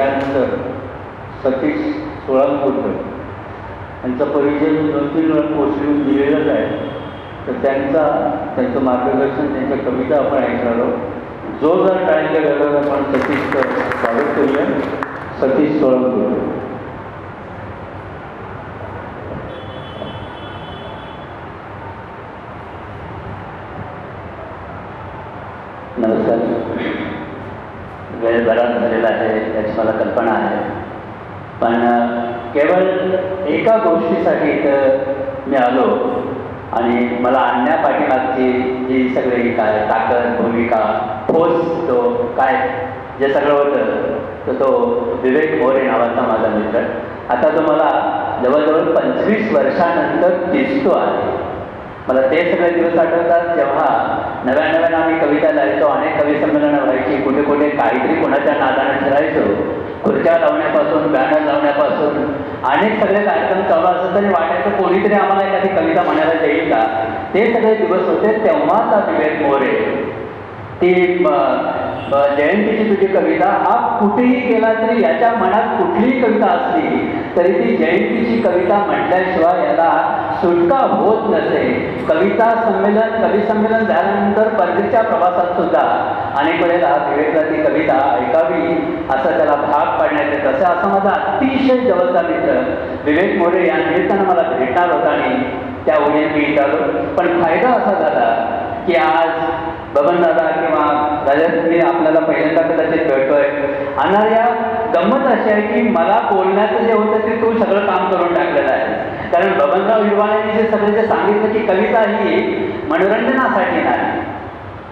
त्यानंतर सतीश सोळांपूरकर यांचा परिचय मी दोन तीन वेळा पोचून दिलेलाच आहे. तर त्यांचा त्यांचं मार्गदर्शन त्यांच्या कविता आपण ऐकणार आहोत. जो जर टाळ्यांच्या गरज आपण सतीश स्वागत करूया. सतीश सोळांपूरकर वेळ बराच झालेला आहे याची मला कल्पना आहे. पण केवळ एका गोष्टीसाठी इथं मी आलो आणि मला आणण्यापाठीमागची जी सगळी काय ताकद भूमिका ठोस तो काय जे सगळं होतं तर तो विवेक मोरे नावाचा माझा मित्र. आता तो मला जवळजवळ पंचवीस वर्षानंतर दिसतो आहे. मला ते सगळे दिवस आठवतात जेव्हा नव्या नव्यानं आम्ही कविता लिहायचो अनेक कवी संमेलनं व्हायची. कुठे कुठे काहीतरी कोणाच्या नादाने ठरायचो खुर्च्या लावण्यापासून बॅनर लावण्यापासून. अनेक सगळे कार्यक्रम चालू असत आणि वाटायचं. कोणीतरी आम्हाला एखादी कविता म्हणायला देईल का? ते सगळे दिवस होते तेव्हाचा विवेक मोरे. ती जयंतीची तुझी कविता हा कुठेही गेला तरी याच्या मनात कुठलीही कविता असली तरी ती जयंतीची कविता म्हटल्याशिवाय याला सुटका होत नसे. कविता संमेलन कवी संमेलन झाल्यानंतर परदेशच्या प्रवासात सुद्धा अनेक वेळेला विवेकला ती कविता ऐकावी असा त्याला भाग पाडण्यात येत. असे असा माझा अतिशय जवळचा मित्र विवेक मोरे या निमित्तानं मला भेटणार होता आणि त्या ओळी मी विचारलो पण फायदा असा झाला की आज बबन दादा किंवा राजा मी आपल्याला पहिल्यांदा कदाचित भेटतोय. अनार्या गंमत अशी आहे की मला बोलण्याचं जे होतं ते तू सगळं काम करून टाकलेलं आहे. कारण बबनराव हिरवाळ्यांनी जे सगळं जे सांगितलं की कविता ही मनोरंजनासाठी नाही.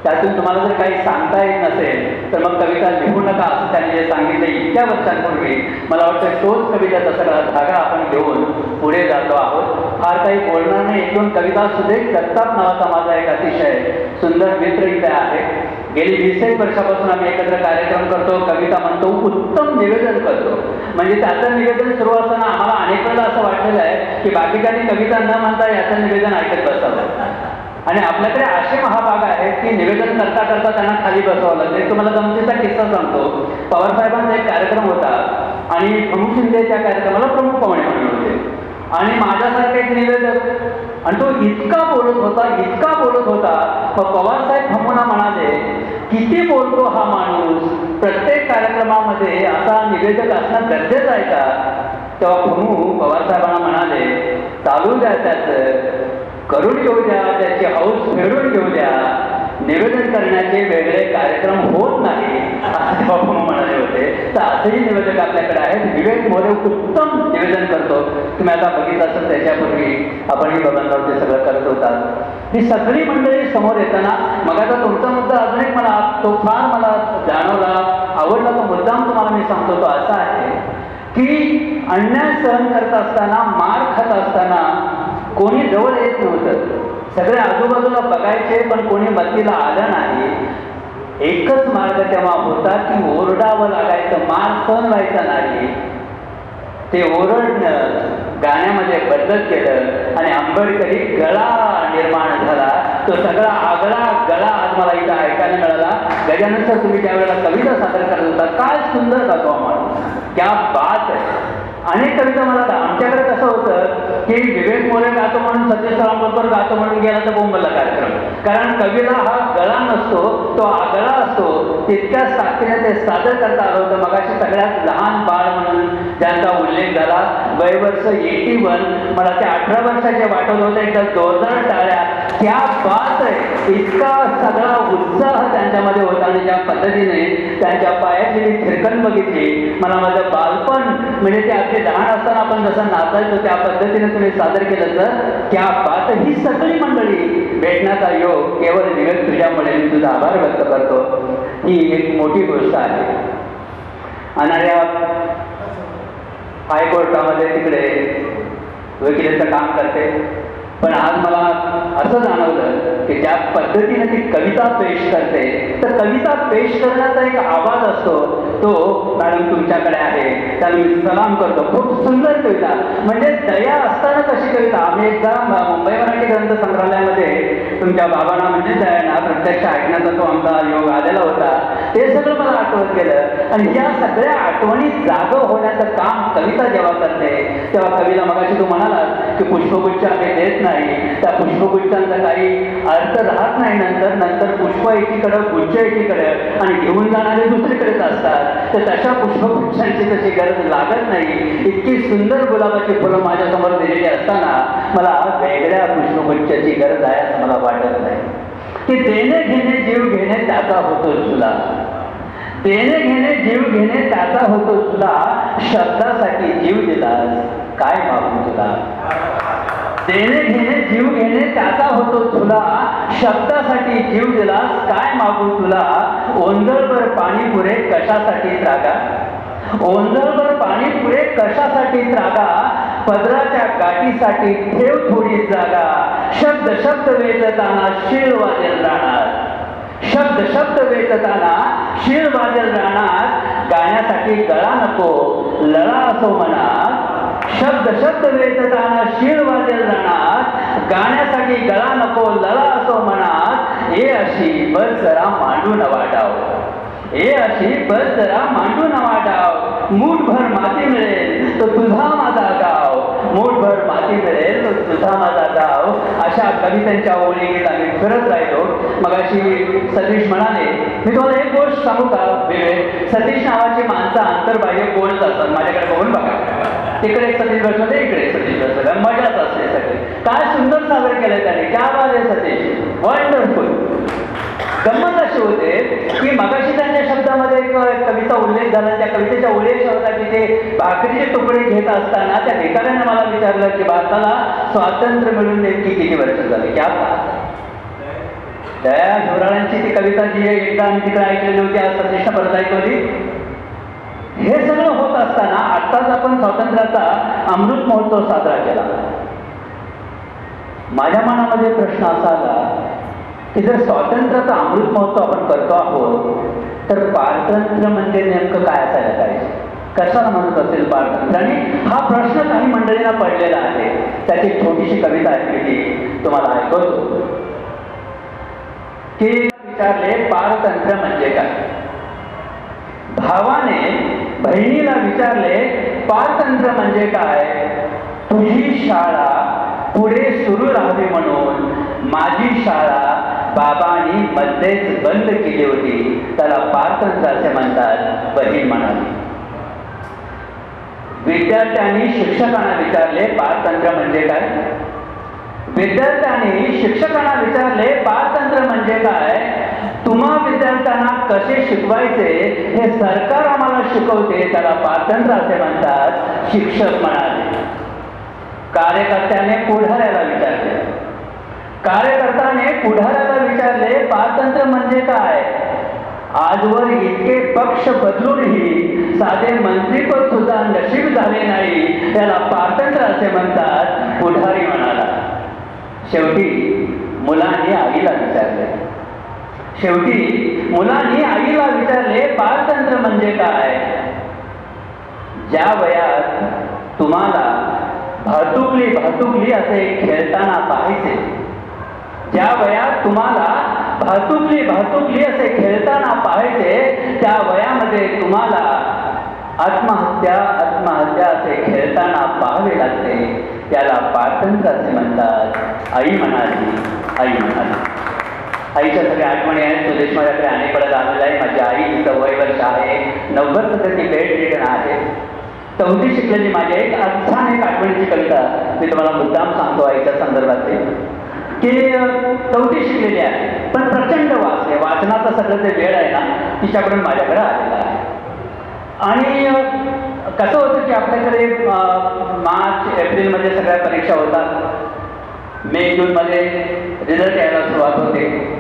त्यातून तुम्हाला जर काही सांगता येत नसेल तर मग कविता लिहू नका असं त्यांनी जे सांगितलं इतक्या वर्षांपूर्वी. मला वाटतं तोच कविताचा सगळा धागा आपण घेऊन पुढे जातो आहोत. फार काही बोलणार नाही. एक दोन कविता सुदेश जगताप नावाचा माझा एक अतिशय सुंदर मित्र इथे आहे. गेली वीस एक वर्षापासून आम्ही एकत्र कार्यक्रम करतो. कविता म्हणतो उत्तम निवेदन करतो. म्हणजे त्याचं निवेदन सुरू असताना आम्हाला अनेक वेळेला असं वाटलेलं आहे की बाकीच्यांनी कविता न म्हणता याचं निवेदन ऐकत बसावं. आणि आपल्याकडे असे महाभाग आहेत की निवेदन करता करता त्यांना खाली बसवावं लागतं. तुम्हाला गमतीचा किस्सा सांगतो. पवार साहेबांचा एक कार्यक्रम होता आणि प्रमुख शिंदे त्या कार्यक्रमाला प्रमुख पाहुणे म्हणून आणि माझ्यासारखे एक निवेदक. आणि तो इतका बोलत होता इतका बोलत होता. मग पवार साहेब थांबून म्हणाले किती बोलतो हा माणूस? प्रत्येक कार्यक्रमामध्ये असा निवेदक असणं गरजेचं आहे का? तेव्हा भमू पवारसाहेबांना म्हणाले चालू द्या त्याचं. करून घेऊ द्या त्याची हौस फेडून घेऊ द्या. निवेदन करण्याचे वेगळे कार्यक्रम होत नाही. असं बाबू म्हणाले होते. तर असेही निवेदक आपल्याकडे आहेत. विवेक मोरे उत्तम निवेदन करतो. तुम्ही आता बघितलं असं त्याच्यापूर्वी आपणही बबनराव ते सगळं करत होतात ही सगळी मंडळी समोर येताना मग आता तुमचा मुद्दा अजून एक मला तो फार मला जाणवला आवडला तो मुद्दाम तुम्हाला मी सांगतो तो असा आहे की अन्याय सहन करत असताना मार खात असताना कोणी जवळ येत नव्हतं. सगळे आजूबाजूला बघायचे पण कोणी मतीला आलं नाही. एकच मार्ग तेव्हा होता की ओरडावं लागायचं मार सहन व्हायचा नाही. ते ओरडणं गाण्यामध्ये बदल केलं आणि आंबेडकरी गळा निर्माण झाला. तो सगळा आगळा गळा आज मला इथं ऐकायला मिळाला. गजानंतर सर तुम्ही त्यावेळेला कविता सादर करत होता. काय सुंदर गातो आम्हाला क्या बात आहे. अनेक कविता मला आमच्याकडे कसं होतं की विवेक मोरे गातो म्हणून सतीश रामबरोबर गातो म्हणून गेला तर बोंबला कार्यक्रम. कारण कवीला हा गळा नसतो तो आगळा असतो. तितक्या ताकदीने ते सादर करता आलं होतं. मगाशी सगळ्यात लहान बाळ म्हणून ज्यांचा उल्लेख झाला वयवर्ष एटी वन. मला ते अठरा वर्षाचे वाटत होते. एकदा जोरदार टाळ्या त्या बात आहे इतका सगळा उत्साह त्यांच्यामध्ये होता आणि ज्या पद्धतीने त्यांच्या पायातली मी थिरकण बघितली. मला माझं बालपण म्हणजे ते अगदी लहान असताना आपण जसं नाचायचो त्या पद्धतीने तुम्ही सादर केलं तर त्या बात ही सगळी मंडळी भेटण्याचा योग केवळ विवेक तुझ्यामुळे मी तुझा आभार व्यक्त करतो. ही एक मोठी गोष्ट आहे. अनाऱ्या हायकोर्टामध्ये तिकडे वकिलाचं काम करते. पण आज मला असं जाणवलं की ज्या पद्धतीने ती कविता पेश करते तर कविता पेश करण्याचा एक आवाज असतो तो मॅडम तुमच्याकडे आहे. त्याला मी सलाम करतो. खूप सुंदर कविता. म्हणजे दया असताना कशी कविता? आम्ही एकदा मुंबई मराठी ग्रंथ संग्रहालयामध्ये तुमच्या बाबांना म्हणजे दयाना प्रत्यक्ष ऐकण्याचा तो आमचा योग आलेला होता. ते सगळं मला आठवत गेलं. आणि या सगळ्या आठवणी जाग होण्याचं काम कविता जेव्हा करते तेव्हा कवीला मगाशी तू म्हणालास की पुष्पगुच्छ आम्ही देत नाही. त्या पुष्पगुच्छांचा काही अर्थ राहत नाही नंतर. नंतर पुष्प एकीकडं गुच्छ एकीकडं आणि घेऊन जाणारे दुसरीकडेच असतात. तर तशा पुष्पगुच्छांची तशी गरज लागत नाही. इतकी सुंदर गुलाबाची फुलं माझ्यासमोर दिलेली असताना मला वेगळ्या पुष्पगुच्छाची गरज आहे असं मला वाटत नाही. की देणे घेणे जीव घेणे त्याचा होतो तुला. देणे घेणे जीव घेणे त्याचा होतो तुला. शब्दासाठी जीव दिलास काय मागू तुला? देणे घेणे जीव घेणे त्याचा होतो तुला. शब्दासाठी जीव दिलास काय मागू तुला? ओंजळभर पाणी पुरे कशासाठी त्रागा? ओंजळभर पाणी पुरे कशासाठी त्रागा? पदराच्या गाठीसाठी ठेव थोडी जागा. शब्द शब्द वेचताना शिळ वाजेल राहणार. शब्द शब्द वेचताना शिळ वाजेल राहणार. गाण्यासाठी गळा नको लळा असो म्हणा शब्द शब्द वेचताना शिळ वाजेल जाणार. गाण्यासाठी गळा नको लळा असो मनात. हे अशी बस जरा मांडू न वाटाव. हे अशी बस जरा मांडू न वाटाव. मूठभर माती मिळेल तो तुझा माझा गाव. मूठभर माती मिळेल तो तुझा माझा गाव. अशा कवितांच्या ओळी आम्ही फिरत राहिलो. मगाशी सतीश म्हणाले मी तुम्हाला एक गोष्ट सांगू का सतीश नावाची माणसं आंतरबाह्य बोलत असतात? माझ्याकडे बघून बघा. तिकडे एक सतीश बसले म्हणजे इकडे सतीश बसले मजाच असते सगळे. काय सुंदर सादर केलं त्याने. क्या बाज आहे सतीश. वंडरफुल गंमत अशी होते की मगाशी त्यांच्या शब्दामध्ये एक कविता उल्लेख झाला. त्या कवितेच्या उल्लेख होता की ते भाकरीचे तुकडे घेत असताना त्या भिकाऱ्यानं मला विचारलं की भारताला स्वातंत्र्य मिळून नेमकी किती वर्ष झाली? क्या त्या आहे. ती कविता जी आहे, एकदा आम्ही तिकडे ऐकलेली होती आज सतीशनं परत ऐकवली. हे सगळं होत असताना आत्ताच आपण स्वातंत्र्याचा अमृत महोत्सव साजरा केला. माझ्या मनामध्ये प्रश्न असा आला की जर स्वातंत्र्याचा अमृत महोत्सव आपण करतो आहोत तर पारतंत्र म्हणजे नेमकं काय असायला पाहिजे? कशाला म्हणत असेल पारतंत्र्य? आणि हा प्रश्न काही मंडळींना पडलेला आहे. त्याची छोटीशी कविता ऐकली तुम्हाला ऐकवतो. की विचारले पारतंत्र म्हणजे काय? भावाने बहिणीला विचारले पारतंत्र म्हणजे काय? तुझी शाळा पुढे सुरू राहावी म्हणून माझी शाळा बाबांनी मध्येच बंद केली होती. त्याला पारतंत्र्य असे म्हणतात बहीण म्हणाली. विद्यार्थ्यांनी शिक्षकांना विचारले पारतंत्र म्हणजे काय? विद्यार्थ्यांनी शिक्षकांना विचारले पारतंत्र म्हणजे काय? तुम्हा विद्यार्थ्यांना कसे शिकवायचे हे सरकार आम्हाला शिकवते त्याला पातंत्र असे म्हणतात शिक्षक म्हणाले. कार्यकर्त्याने पुढाऱ्याला विचारले. कार्यकर्त्याने पुढाऱ्याला विचारले पातंत्र म्हणजे काय? आजवर इतके पक्ष बदलूनही साधे मंत्रीपद सुद्धा नशीब झाले नाही त्याला पातंत्र असे म्हणतात पुढारी म्हणाला. शेवटी मुलांनी आईला विचारले. शेवटी मुलांनी आईला विचारले बालतंत्र म्हणजे काय? ज्या वयात तुम्हाला भातुकली भातुकली असे खेळताना पाहायचे ज्या वयात तुम्हाला भातुकली भातुकली असे खेळताना पाहायचे त्या वयामध्ये तुम्हाला आत्महत्या आत्महत्या असे खेळताना पाहावे लागते. त्याला पारतंत्र्य असे म्हणतात. आई म्हणाली आई म्हणाली. आईच्या सगळ्या आठवणी आहेत. सुदेश माझ्याकडे अनेक परत आलेला आहे माझी आई तिचं वय वर्ष आहे. नव्वद सध्या ती बेड रिटर्न आहे. चौथी शिकलेली माझी एक छान एक आठवणीची कविता मी तुम्हाला मुद्दाम सांगतो आईच्या संदर्भातली. की चौथी शिकलेली आहे. पण प्रचंड वाच आहे. वाचनाचा सगळं जे वेळ आहे ना तिच्याकडून माझ्याकडे आलेला आहे. आणि कसं होतं की आपल्याकडे मार्च एप्रिलमध्ये सगळ्या परीक्षा होतात. मे जूनमध्ये रिझल्ट यायला सुरुवात होते.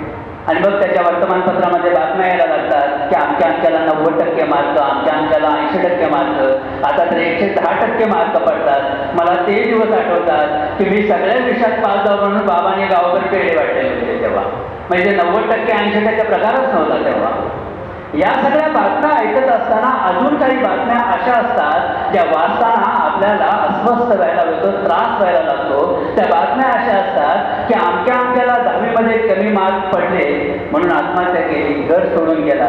आणि मग त्याच्या वर्तमानपत्रामध्ये बातम्या यायला लागतात की आमच्या आमच्याला नव्वद टक्के मार्क आमच्या आमच्याला ऐंशी टक्के मार्क आता तर एकशे दहा टक्के मार्क पडतात. मला ते दिवस आठवतात की मी सगळ्या विषयात पास जाऊ म्हणून बाबाने गावावर पेढे वाटले होते तेव्हा. म्हणजे नव्वद टक्के ऐंशी टक्के प्रकारच नव्हता तेव्हा. या सगळ्या बातम्या ऐकत असताना अजून काही बातम्या अशा असतात ज्या वाचताना आपल्याला अस्वस्थ व्हायला होतो त्रास व्हायला लागतो. त्या बातम्या अशा असतात की आमच्या अमक्याला दहावीमध्ये कमी मार्क पडले म्हणून आत्महत्या केली घर सोडून गेला.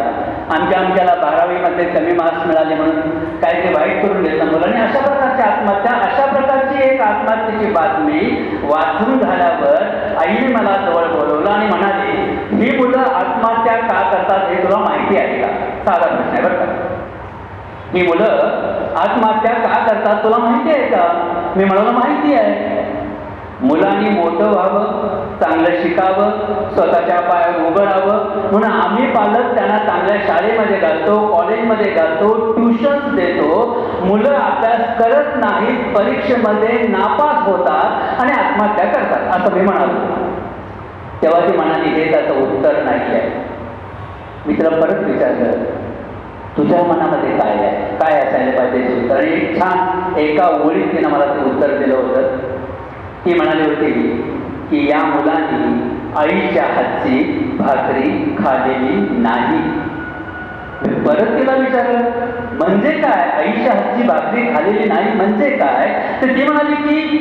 आमच्या आमच्याला बारावीमध्ये कमी मार्क्स मिळाले म्हणून काही ते वाईट करून घेतलं मुलांनी अशा प्रकारची आत्महत्या अशा प्रकारची एक आत्महत्येची बातमी वाचून झाल्यावर आईने मला जवळ बोलवलं आणि म्हणाली ही मुलं आत्महत्या का करतात हे तुला माहिती आहे का? साधा प्रश्न आहे बरं का? ही मुलं आत्महत्या का करतात तुला माहिती आहे का? मी म्हणालो माहिती आहे. मुलांनी मोठं व्हावं चांगलं शिकावं स्वतःच्या पायावर उभं राहावं. म्हणून आम्ही पालक त्यांना चांगल्या शाळेमध्ये घालतो कॉलेजमध्ये घालतो ट्युशन्स देतो. मुलं अभ्यास करत नाहीत परीक्षेमध्ये नापास होतात आणि आत्महत्या करतात असं मी म्हणालो. तेव्हा ती मनाने हे त्याचं उत्तर नाही आहे. मी परत विचारलं तुझ्या मनामध्ये काय आहे? काय असायला पाहिजे? उत्तर आणि छान एका ओळीत तिनं मला ते उत्तर दिलं होतं. ते म्हणाले होते की या मुलांनी आईच्या हातची भाकरी खाल्लेली नाही. परत तिला विचारलं म्हणजे काय? आईच्या हातची भाकरी खाल्लेली नाही म्हणजे काय? तर ती म्हणाले की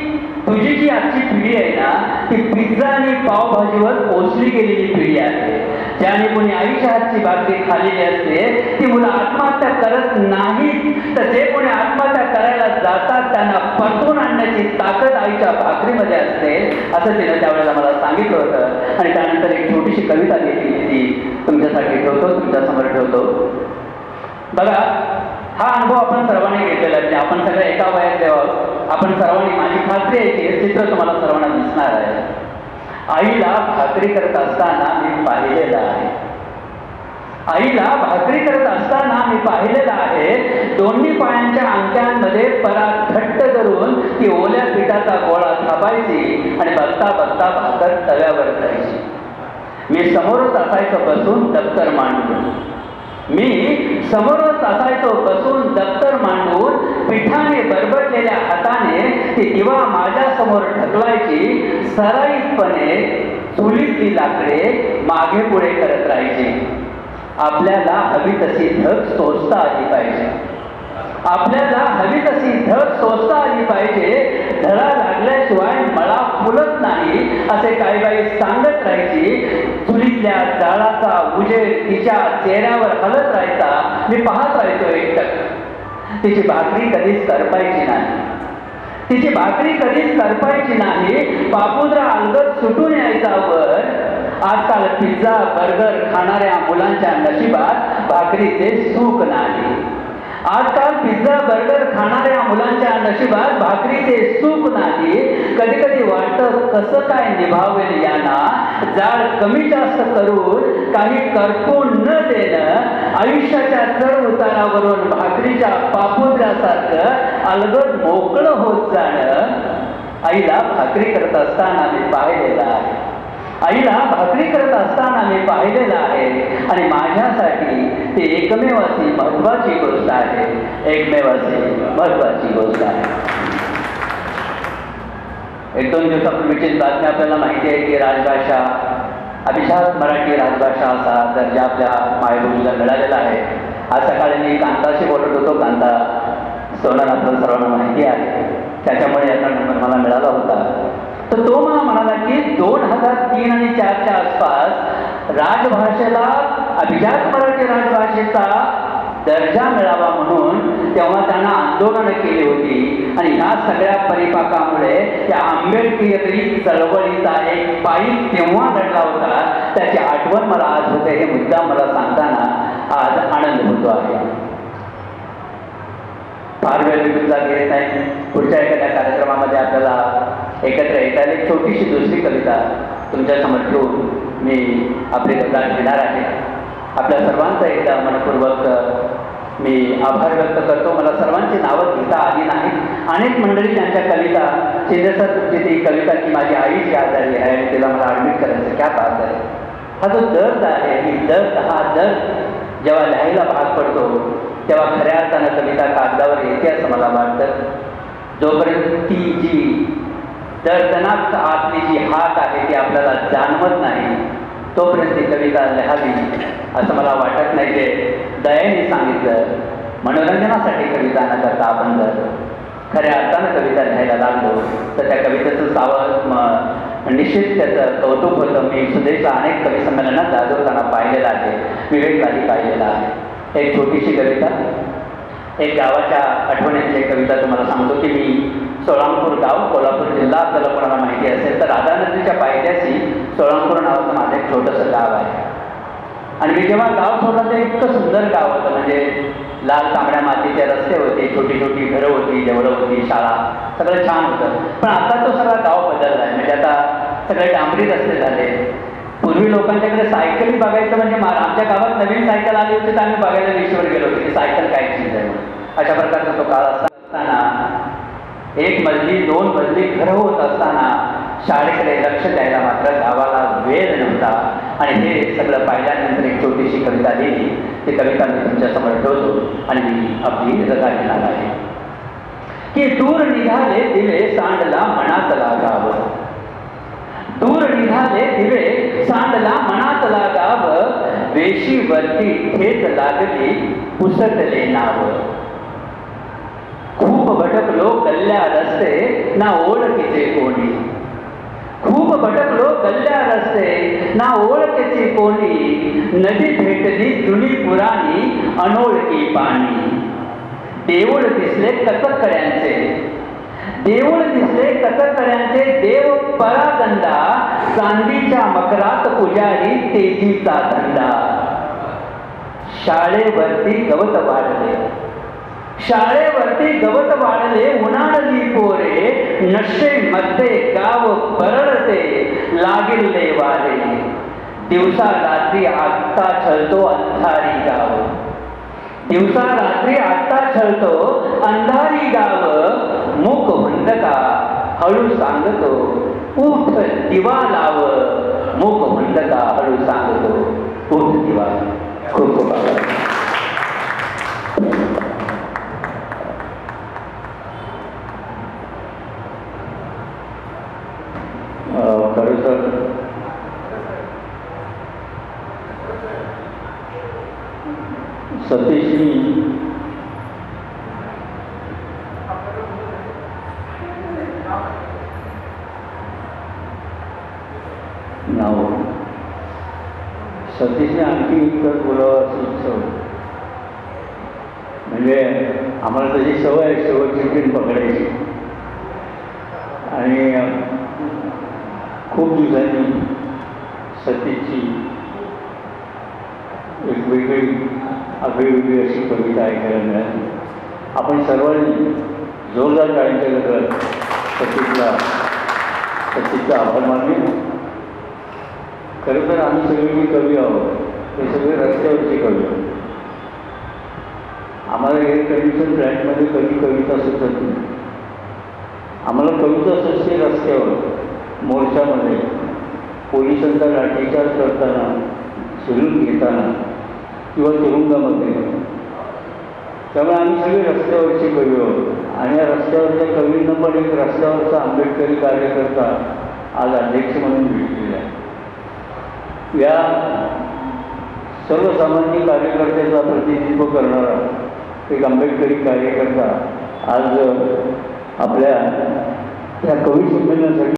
तुझी जी आजची पिढी आहे ना ती पिझ्झा आणि पावभाजीवर पोचली गेलेली पिढी आहे. ज्याने कोणी आईच्या हातची भाकरी खाल्लेली असते ती मुलं आत्महत्या करत नाहीत. तर जे कोणी आत्महत्या करायला जातात त्यांना परतून आणण्याची ताकद आईच्या भाकरीमध्ये असते. असं तिने त्यावेळेला मला सांगितलं होतं. आणि त्यानंतर एक छोटीशी कविता लिहिली ती तुमच्यासाठी ठेवतो तुमच्यासमोर ठेवतो. बघा हा अनुभव आपण सर्वांनी घेतलेला आहे. म्हणजे आपण सगळ्या एका वयात आहोत आपण सर्वांनी माझी खात्री आहे की हे चित्र तुम्हाला सर्वांना दिसणार आहे. आईला भाकरी करत असताना मी पाहिलेला आहे. आईला भाकरी करत असताना मी पाहिलेलं आहे दोन्ही पायांच्या अंक्यांमध्ये परात घट्ट करून ती ओल्या पिठाचा गोळा थापायची आणि बघता बघता भाकर तव्यावर जायची मी समोरच असायचं बसून दप्तर मांडून. मी समोरच असायचो बसून दप्तर मांडून पिठाने बरबडलेल्या हाताने ती दिवा माझ्यासमोर ढकलायची सराईतपणे चुलीतली लाकडे मागे पुढे करत राहायची. आपल्याला हवी तशी धग सोचता आली पाहिजे. आपल्याला हवी तशी धग सोचता आली पाहिजे. धडा लागल्याशिवाय मला फुलत नाही. असे काही बाई सांगत राहायची. चुलीतल्या जाळाचा उजेड तिच्या चेहऱ्यावर हलत राहायचा. मी पाहत राहायचो एकटक. तिची भाकरी कधीच करपायची नाही. तिची भाकरी कधीच करपायची नाही. बापूद्रा अंगत सुटून यायचा वर. आजकाल पिझ्झा बर्गर खाणाऱ्या मुलांच्या नशिबात भाकरीचे सुख नाही. आजकाल पिझ्झा बर्गर खाणाऱ्या मुलांच्या नशिबात भाकरीचे सुख नाही. कधी कधी वाटत कसं काय निभावेल यांना? जाळ कमी जास्त करून काही करपून न देणं आयुष्याच्या चढ उतारावरून भाकरीच्या पापुद्र्यासारखं अलगद मोकळं होत जाणं. आईला भाकरी करत असताना मी पाहिलेलं आहे. आईला भाकरी करत असताना मी पाहिलेलं आहे आणि माझ्यासाठी ती एकमेव अशी महत्वाची गोष्ट आहे. एकमेव अशी महत्वाची गोष्ट आहे. एक दोन दिवसापूर्वीची बातमी आपल्याला माहिती आहे की राजभाषा अभिशात मराठी राजभाषा असा दर्जा आपल्या मायभूमीला मिळालेला आहे. आज सकाळी मी कांताशी बोलत होतो. कांता सोनार सर्वांना माहिती आहे. त्याच्यामुळे याचा नंबर मला मिळाला होता. तर तो मला म्हणाला की दोन हजार तीन आणि चारच्या आसपास राजभाषेला अभिजात मराठी राजभाषेचा दर्जा मिळावा म्हणून तेव्हा त्यांना आंदोलनं केली होती. आणि ह्या सगळ्या परिपाकामुळे त्या आंबेडकरी चळवळीचा एक पायी तेव्हा घडला होता. त्याची आठवण मला आज होते हे मुद्दा मला सांगताना आज आनंद होतो आहे. फार वेळ मी तुमचा घेत नाही. पुढच्या एखाद्या कार्यक्रमामध्ये आपल्याला एकत्र येता एक छोटीशी दुसरी कविता तुमच्यासमोर ठेवून मी आपली कविता घेणार आहे. आपल्या सर्वांचा एकदा मनपूर्वक मी आभार व्यक्त करतो. मला सर्वांची नावं घेता आली नाही अनेक मंडळी त्यांच्या कविता शिंदेसर तुमची ती कविता की माझी आई जी आजारी आहे आणि तिला मला ॲडमिट करायचं क्या बात आहे. हा जो दर्द आहे ही दर्द हा दर्द जेव्हा लिहायला भाग पडतो तेव्हा खऱ्या अर्थानं कविता कागदावर येते असं मला वाटतं. जोपर्यंत ती जी दर्दनाक आपली जी हाक आहे ती आपल्याला जाणवत नाही तोपर्यंत ती कविता लिहावी असं मला वाटत नाही ते दयाने सांगितलं. मनोरंजनासाठी कविता न करता आपण जर खऱ्या अर्थानं कविता लिहायला लागलो तर त्या कवितेचं सावध निश्चित त्याचं कौतुक होतं. मी सुदेशच्या अनेक कवी संमेलनात गाजवताना पाहिलेलं आहे विवेकवादी पाहिलेला आहे. एक छोटीशी कविता. एक गावाच्या आठवणीची कविता तुम्हाला सांगतो की मी सोळांपूर गाव कोल्हापूर जिल्हा आपल्याला कोणाला माहिती असेल तर राधा नदीच्या पायथ्याशी सोळांपूर नावाचं माझं एक छोटंसं गाव आहे. आणि मी जेव्हा गाव सोडलं ते इतकं सुंदर गाव होतं. म्हणजे लाल तांबड्या मातीचे रस्ते होते छोटी छोटी घरं होती देवळं होती शाळा सगळं छान होतं. पण आता तो सगळा गाव बदलला आहे म्हणजे आता सगळे डांबरी रस्ते झाले. पूर्वी लोकांच्याकडे सायकली बघायचं म्हणजे आमच्या गावात नवीन सायकल आली होती तर आम्ही बघायला विश्वर गेलो होतो की सायकल काय चीज आहे म्हणून अशा प्रकारचा तो काळ असताना एक मजली दोन मजली घर होत असताना शाळेकडे लक्ष द्यायला मात्र गावाला वेळ नव्हता. आणि हे सगळं पाहिल्यानंतर एक छोटीशी कविता लिहिली. ती कविता मी तुमच्यासमोर ठेवतो आणि मी आपली रजा घेणार आहे. की दूर निघाले दिवे सांडला मनात गाव दूर निघाले दिवे सांडला मनात लागाव. वेशीवरती ठेच लागली पुसटले नाव. ભટકલો કલ્યા રસ્તે ના ઓળખે છે કોની ખૂબ ભટકલો કલ્યા રસ્તે ના ઓળખે છે કોની નદી ભેટની જૂની પુરાની અનોળખી પાણી देऊळ दिसले कथकऱ्यांचे देऊळ दिसले कथकऱ्यांचे देव परागंदा चांदीच्या मकरात पुजारी तेजीचा धंदा शाळेवरती गवत शाळेवरती गवत वाढले उन्हाळली पोरे नशे मध्ये गाव परळते लागेल देवाले दिवसा रात्री आत्ता छळतो अंधारी गाव. दिवसा रात्री आत्ता छळतो अंधारी गाव. मूक हुंदका हळू सांगतो उठ दिवा लाव. मूक हुंदका हळू सांगतो उठ दिवा. खूप खूप आभार अं, खरं तर सतीशनी नाव सतीशने आणखी इतर बोलावं अशी म्हणजे आम्हाला तशी सवय आहे शेवटची पिन पकडायची. आणि खूप दिवसांनी सतीची एक वेगळी आगळीवेगळी अशी कविता ऐकायला मिळाली. आपण सर्वांनी जोरदार टाळ्यांच्या गजरात सतीशला सतीचा आभार मानले. खरं तर आम्ही सगळे कवी आहोत. ते सगळे रस्त्यावरचे कविता आम्हाला एअर कंडिशन फ्लॅटमध्ये कधी कविता सुचत नाही. आम्हाला कविता सुचते रस्त्यावर मोर्चामध्ये. पोलिसांचा लाठीचार्ज करताना सुरून घेताना किंवा तुरुंगामध्ये. त्यामुळे आम्ही सगळे रस्त्यावरचे कवी आहोत. आणि या रस्त्यावरच्या कवींना पण एक रस्त्यावरचा आंबेडकरी कार्यकर्ता आज अध्यक्ष म्हणून भेटलेला आहे. या सर्वसामान्य कार्यकर्त्याचा प्रतिनिधित्व करणारा एक आंबेडकरी कार्यकर्ता आज आपल्या या कवी संमेलनासाठी